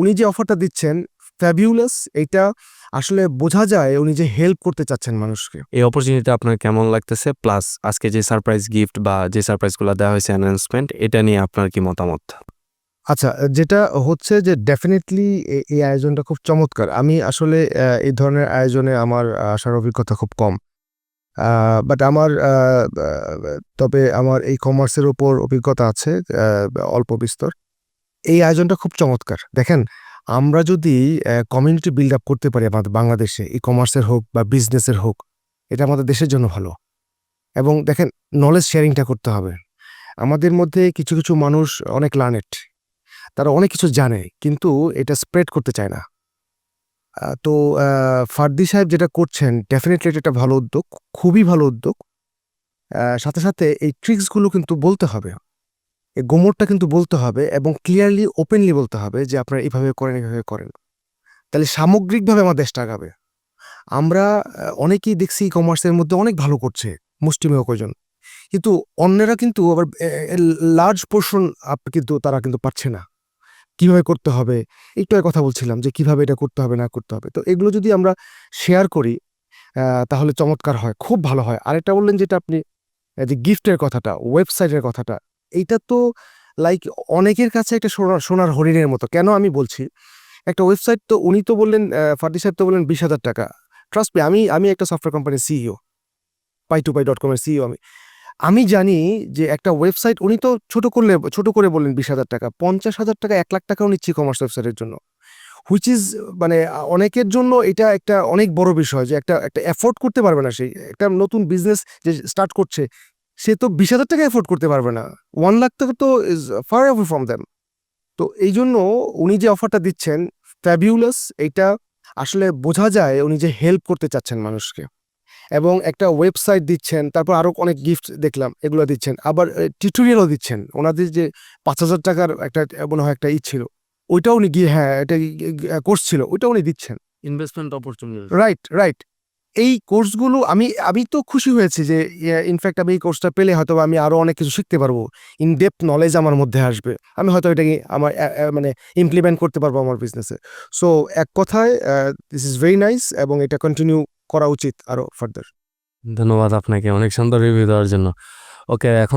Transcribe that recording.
উনি যে অফারটা দিচ্ছেন ফ্যাবিউলাস এটা আসলে বোঝা যায় উনি যে হেল্প করতে চাচ্ছেন মানুষকে। এই অপরচুনিটি আপনার কেমন লাগতেছে? প্লাস আজকে যে সারপ্রাইজ গিফট বা যে সারপ্রাইজগুলো দেওয়া হয়েছে অ্যানাউন্সমেন্ট এটা নিয়ে আপনার কি মতামত? আচ্ছা যেটা হচ্ছে যে ডেফিনেটলি এই আয়োজনটা খুব চমৎকার। আমি আসলে এই ধরনের আয়োজনে আমার আসার অভিজ্ঞতা খুব কম। বাট আমার তবে আমার এই কমার্সের ওপর অভিজ্ঞতা আছে অল্প বিস্তর। এই আয়োজনটা খুব চমৎকার। দেখেন, আমরা যদি কমিউনিটি বিল্ড আপ করতে পারি আমাদের বাংলাদেশে ই কমার্সের হোক বা বিজনেসের হোক, এটা আমাদের দেশের জন্য ভালো। এবং দেখেন নলেজ শেয়ারিংটা করতে হবে। আমাদের মধ্যে কিছু কিছু মানুষ অনেক লার্নেট তারা অনেক কিছু জানে, কিন্তু এটা স্প্রেড করতে চায় না। তো ফার্দি সাহেব যেটা করছেন ডেফিনেটলি এটা একটা ভালো উদ্যোগ, খুবই ভালো উদ্যোগ। সাথে সাথে এই ট্রিক্সগুলো কিন্তু বলতে হবে। এই গোমরটা কিন্তু বলতে হবে এবং ক্লিয়ারলি ওপেনলি বলতে হবে যে আপনারা এইভাবে করেন এইভাবে করেন। তাহলে সামগ্রিকভাবে আমার দেশটা আগাবে। আমরা অনেকেই দেখছি ই কমার্সের মধ্যে অনেক ভালো করছে মুষ্টিমেয় কয়জন। কিন্তু অন্যেরা কিন্তু আবার লার্জ পোর্শন কিন্তু তারা কিন্তু পাচ্ছে না। কীভাবে করতে হবে? একটু কথা বলছিলাম যে কীভাবে এটা করতে হবে, না করতে হবে। তো এগুলো যদি আমরা শেয়ার করি তাহলে চমৎকার হয়, খুব ভালো হয়। আরেকটা বললেন যেটা আপনি যে গিফটের কথাটা ওয়েবসাইটের কথাটা এইটা তো লাইক অনেকের কাছে একটা সোনার সোনার হরিণের মতো। কেন আমি বলছি? একটা ওয়েবসাইট তো উনি তো বললেন ফার্দি সাহেব তো বললেন বিশ হাজার টাকা। ট্রাস্ট মি আমি আমি একটা সফটওয়্যার কোম্পানির CEO pi two pi dot কমের সিইও আমি। আমি জানি যে একটা ওয়েবসাইট উনি তো ছোট করলে, ছোট করে বললেন বিশ হাজার টাকা। পঞ্চাশ হাজার টাকা, এক লাখ টাকাও নিচ্ছি কমার্স ওয়েবসাইটের জন্য। হুইচ ইজ মানে অনেকের জন্য এটা একটা অনেক বড় বিষয় যে একটা একটা এফোর্ড করতে পারবে না সেই একটা নতুন বিজনেস যে স্টার্ট করছে সে তো বিশ হাজার টাকা এফোর্ড করতে পারবে না। ওয়ান লাখ টাকা তো is far away from them তো এই জন্য উনি যে অফারটা দিচ্ছেন ফ্যাবিউলাস এটা আসলে বোঝা যায় উনি যে হেল্প করতে চাচ্ছেন মানুষকে। এবং একটা ওয়েবসাইট দিচ্ছেন তারপর আরও অনেক গিফট দেখলাম এগুলো দিচ্ছেন। আবার টিউটোরিয়ালও দিচ্ছেন। ওনাদের যে পাঁচ হাজার টাকার একটা মনে হয় একটা ই ছিল। ওইটাও উনি গিয়ে হ্যাঁ এটা কোর্স ছিল ওইটাও উনি দিচ্ছেন। ইনভেস্টমেন্ট অপরচুনিটি রাইট রাইট এই কোর্সগুলো আমি আমি তো খুশি হয়েছি যে ইনফ্যাক্ট আমি এই কোর্সটা পেলে হয়তো আমি আরও অনেক কিছু শিখতে পারব। ইন ডেপথ নলেজ আমার মধ্যে আসবে। আমি হয়তো এটাকে আমার মানে ইমপ্লিমেন্ট করতে পারব আমার বিজনেসে সো এক কথায় দিস ইজ ভেরি নাইস এবং এটা কন্টিনিউ করা উচিত আরও ফার্দার ধন্যবাদ আপনাকে। অনেক সুন্দর রিভিউ দেওয়ার জন্য। ওকে এখন